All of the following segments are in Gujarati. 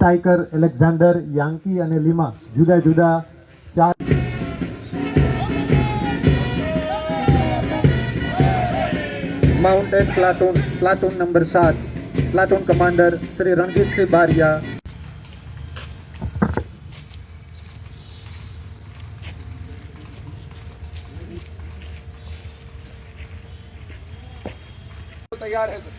ટાઈકર એલેક્ઝાન્ડર યાંકી અને લીમા જુદા જુદા ચાર માઉન્ટેન પ્લાટૂન પ્લાટૂન નંબર સાત. Platoon commander Shri Ranjit Singh Baria. तैयार है, सर।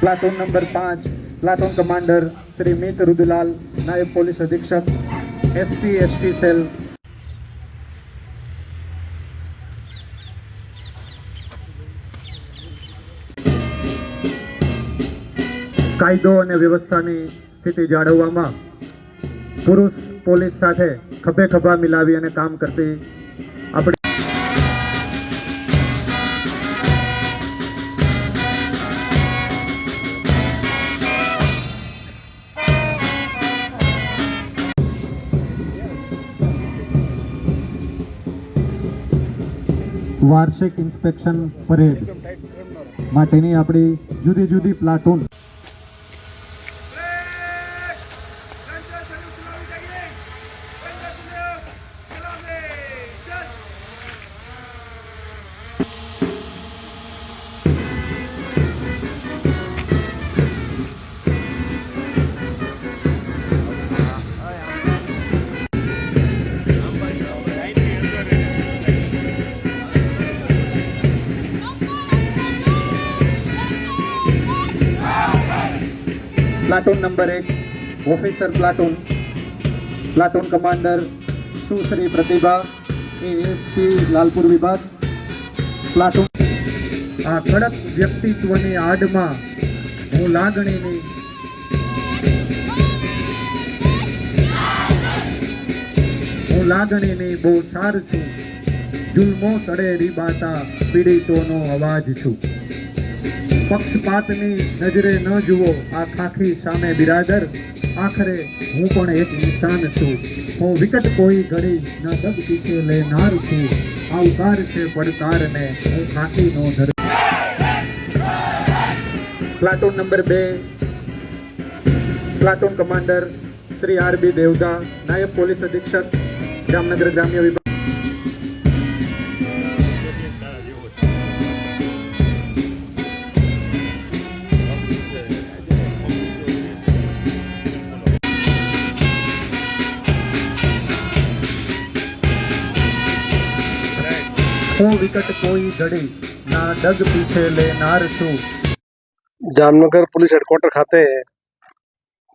प्लाटून नंबर पाँच, प्लाटून कमांडर श्री मित रुदुलाल नायब पुलिस अधीक्षक। SP ST cell. કાયદો અને વ્યવસ્થાની સ્થિતિ જાળવવામાં પુરુષ પોલીસ સાથે ખભે ખભા મિલાવી અને કામ કરતી વાર્ષિક ઇન્સ્પેક્શન પરેડ માટેની આપણી જુદી જુદી પ્લાટૂન. પ્લાટૂન નંબર એક, officer platoon. Platoon commander Sushri Pratibha? ASP, Lalpur વિભાગ. પ્લાટૂન. આ કડક વ્યક્તિત્વની આડમાં હું લાગણીની હું લાગણીની બહુ સાર છું. જુલ્મો તળે રીબાતા પીડિતોનો અવાજ છું. પક્ષપાતની નજરે ન જુઓ આ ખાખી સામે બિરાદર. આખરે હું પણ એક ઇન્સાન છું. હું વિકટ કોઈ ઘડી ન દબ પીછે લેનાર છું. આવકાર છે પડકારને. હું ખાખીનો ધર. પ્લાટૂન નંબર બે. Platoon commander Shri R B Devda નાયબ પોલીસ અધિક્ષક, જામનગર ગ્રામ્ય વિભાગ. વિકટ કોઈ ઘડી ના ડગ પીછે લેનાર છું જામનગર પોલીસ હેડક્વાર્ટર ખાતે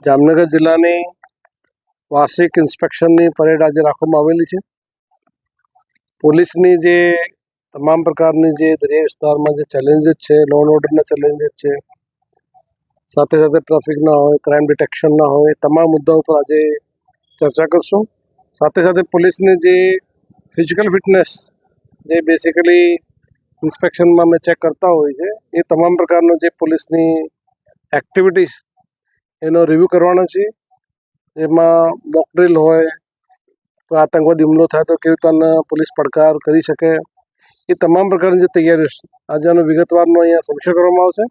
જામનગર જિલ્લાની વાર્ષિક ઇન્સ્પેક્શનની પરેડ આજે રાખવામાં આવેલી છે. પોલીસની જે તમામ પ્રકારની જે દરિયા વિસ્તારમાં જે ચેલેન્જીસ છે લો એન્ડ ઓર્ડરના ચેલેન્જીસ છે, સાથે સાથે ટ્રાફિકના હોય ક્રાઇમ ડિટેક્શનના હોય તમામ મુદ્દાઓ પર આજે ચર્ચા કરશું. સાથે સાથે પોલીસની જે ફિઝિકલ ફિટનેસ જે બેસિકલી ઇન્સ્પેક્શનમાં અમે ચેક કરતા હોય છે, એ તમામ પ્રકારનો જે પોલીસની એક્ટિવિટીઝ એનો રિવ્યૂ કરવાનો છે. એમાં મોકડ્રીલ હોય તો આતંકવાદી હુમલો થાય તો કેવી રીતના પોલીસ પડકાર કરી શકે, એ તમામ પ્રકારની જે તૈયારીઓ છે. આજે આનો વિગતવારનો અહીંયા સમીક્ષા કરવામાં આવશે.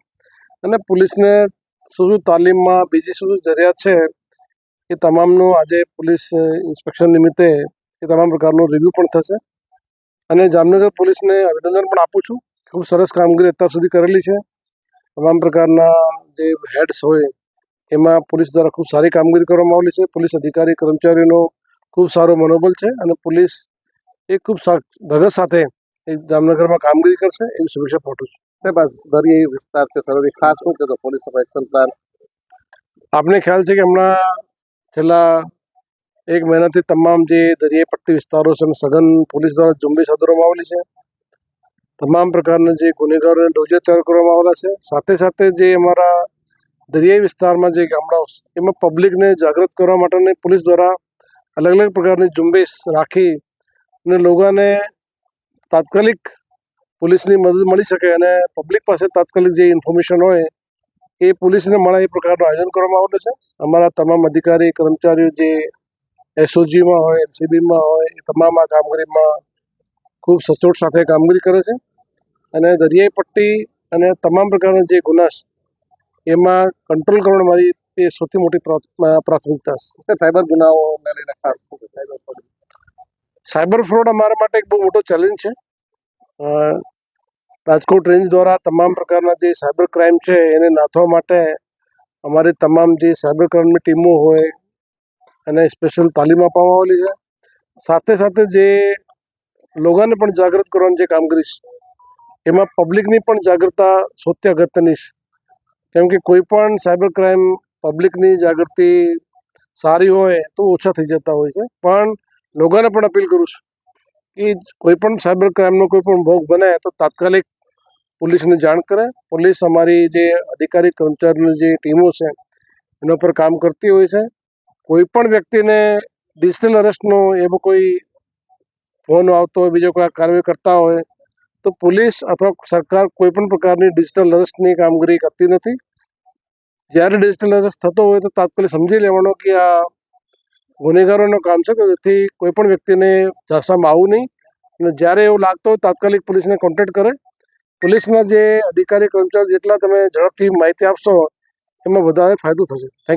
અને પોલીસને શું શું તાલીમમાં બીજી શું શું જરૂરિયાત છે, એ તમામનું આજે પોલીસ ઇન્સ્પેક્શન નિમિત્તે એ તમામ પ્રકારનું રિવ્યૂ પણ થશે. અને જામનગર પોલીસને અભિનંદન પણ આપું છું. ખૂબ સરસ કામગીરી અત્યાર સુધી કરેલી છે. તમામ પ્રકારના જે હેડ્સ હોય એમાં પોલીસ દ્વારા ખૂબ સારી કામગીરી કરવામાં આવેલી છે. પોલીસ અધિકારી કર્મચારીઓનો ખૂબ સારો મનોબલ છે અને પોલીસ એ ખૂબ ધગસ સાથે એ જામનગરમાં કામગીરી કરશે એવી શુભેચ્છા પાઠવું છું. સાહેબ દરિયાઈ વિસ્તાર છે સરહદી. ખાસ શું છે તો પોલીસ એક્શન પ્લાન? આપને ખ્યાલ છે કે હમણાં છેલ્લા એક મહિનાથી તમામ જે દરિયાઈ પટ્ટી વિસ્તારો છે સઘન પોલીસ દ્વારા ઝુંબેશ હાથ આવેલી છે. તમામ પ્રકારના જે ગુનેગારોને ડોજો તૈયાર કરવામાં આવેલા છે. સાથે સાથે જે અમારા દરિયાઈ વિસ્તારમાં જે ગામડાઓ એમાં પબ્લિકને જાગૃત કરવા માટેની પોલીસ દ્વારા અલગ અલગ પ્રકારની ઝુંબેશ રાખી અને લોકોને તાત્કાલિક પોલીસની મદદ મળી શકે અને પબ્લિક પાસે તાત્કાલિક જે ઇન્ફોર્મેશન હોય એ પોલીસને મળે એ પ્રકારનું આયોજન કરવામાં આવેલું છે. અમારા તમામ અધિકારી, કર્મચારીઓ જે એસઓજીમાં હોય એલસીબીમાં હોય, એ તમામ આ કામગીરીમાં ખૂબ સચોટ સાથે કામગીરી કરે છે. અને દરિયાઈ પટ્ટી અને તમામ પ્રકારના જે ગુના એમાં કંટ્રોલ કરવાની મારી એ સૌથી મોટી પ્રાથમિકતા છે. સાયબર ગુનાઓને લઈને ખાસ સાયબર ફ્રોડ. સાયબર ફ્રોડ અમારા માટે એક બહુ મોટો ચેલેન્જ છે. રાજકોટ રેન્જ દ્વારા તમામ પ્રકારના જે સાયબર ક્રાઇમ છે એને નાથવા માટે અમારી તમામ જે સાયબર ક્રાઇમની ટીમો હોય એને સ્પેશિયલ તાલીમ આપવામાં આવેલી છે. સાથે સાથે જે લોકોને પણ જાગૃત કરવાની જે કામગીરી છે એમાં પબ્લિકની પણ જાગૃતતા સૌથી અગત્યની છે. કેમ કે કોઈ પણ સાયબર ક્રાઇમ પબ્લિકની જાગૃતિ સારી હોય તો ઓછા થઈ જતા હોય છે. પણ લોકોને પણ અપીલ કરું છું કે કોઈ પણ સાયબર ક્રાઇમનો કોઈ પણ ભોગ બને તો તાત્કાલિક પોલીસને જાણ કરે. પોલીસ અમારી જે અધિકારી કર્મચારીની જે ટીમો છે, એના પર કામ કરતી હોય છે. કોઈ પણ વ્યક્તિને ડિજિટલ અરેસ્ટનો એવો કોઈ ફોન આવતો હોય, બીજો કોઈ કાર્યવાહી કરતા હોય, તો પોલીસ અથવા સરકાર કોઈ પણ પ્રકારની ડિજિટલ અરેસ્ટની કામગીરી કરતી નથી. જ્યારે ડિજિટલ અરેસ્ટ થતો હોય, તો તાત્કાલિક સમજી લેવાનો કે આ ગુનેગારોનું કામ છે, કે જેથી કોઈ પણ વ્યક્તિને ઝાંસામાં આવવું નહીં. અને જ્યારે એવું લાગતું હોય, તાત્કાલિક પોલીસને કોન્ટેક્ટ કરે. પોલીસના જે અધિકારી, કર્મચારી જેટલા તમે ઝડપથી માહિતી આપશો, એમાં વધારે ફાયદો થશે. થેન્ક